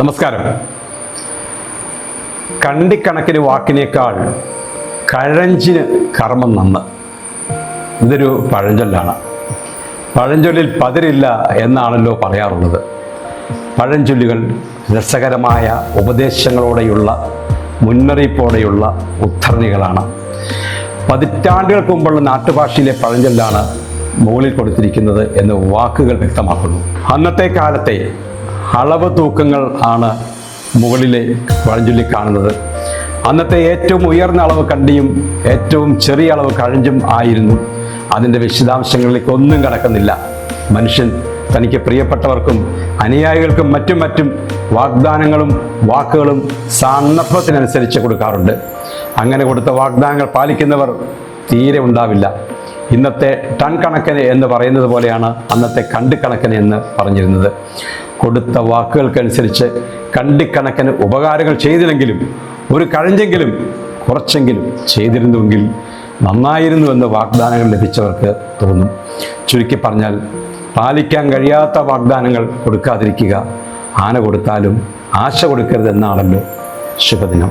നമസ്കാരം. കണ്ടിക്കണക്കിന് വാക്കിനേക്കാൾ കഴഞ്ചിന് കർമ്മം നന്ന്. ഇതൊരു പഴഞ്ചൊല്ലാണ്. പഴഞ്ചൊല്ലിൽ പതിരില്ല എന്നാണല്ലോ പറയാറുള്ളത്. പഴഞ്ചൊല്ലുകൾ രസകരമായ ഉപദേശങ്ങളോടെയുള്ള മുന്നറിയിപ്പോടെയുള്ള ഉദ്ധരണികളാണ്. പതിറ്റാണ്ടുകൾക്ക് മുമ്പുള്ള നാട്ടുഭാഷയിലെ പഴഞ്ചൊല്ലാണ് മുകളിൽ കൊടുത്തിരിക്കുന്നത് എന്ന് വാക്കുകൾ വ്യക്തമാക്കുന്നു. അന്നത്തെ കാലത്തെ അളവ് തൂക്കങ്ങൾ ആണ് മുകളിലെ പഴഞ്ചൊല്ലി കാണുന്നത്. അന്നത്തെ ഏറ്റവും ഉയർന്ന അളവ് കണ്ടിയും ഏറ്റവും ചെറിയ അളവ് കഴഞ്ചും ആയിരുന്നു. അതിന്റെ വിശദാംശങ്ങളിലേക്ക് ഒന്നും കടക്കുന്നില്ല. മനുഷ്യൻ തനിക്ക് പ്രിയപ്പെട്ടവർക്കും അനുയായികൾക്കും മറ്റും മറ്റും വാഗ്ദാനങ്ങളും വാക്കുകളും സന്ദർഭത്തിനനുസരിച്ച് കൊടുക്കാറുണ്ട്. അങ്ങനെ കൊടുത്ത വാഗ്ദാനങ്ങൾ പാലിക്കുന്നവർ തീരെ ഉണ്ടാവില്ല. ഇന്നത്തെ ടൺ കണക്കിന് എന്ന് പറയുന്നത് പോലെയാണ് അന്നത്തെ കണ്ട് കണക്കിന് എന്ന് പറഞ്ഞിരുന്നത്. കൊടുത്ത വാക്കുകൾക്കനുസരിച്ച് കണ്ടിക്കണക്കിന് ഉപകാരങ്ങൾ ചെയ്തില്ലെങ്കിലും ഒരു കഴിഞ്ഞെങ്കിലും കുറച്ചെങ്കിലും ചെയ്തിരുന്നുവെങ്കിൽ നന്നായിരുന്നു എന്ന് വാഗ്ദാനങ്ങൾ ലഭിച്ചവർക്ക് തോന്നും. ചുരുക്കി പറഞ്ഞാൽ പാലിക്കാൻ കഴിയാത്ത വാഗ്ദാനങ്ങൾ കൊടുക്കാതിരിക്കുക ആന കൊടുത്താലും ആശ കൊടുക്കരുതെന്നാണല്ലോ ശുഭദിനം.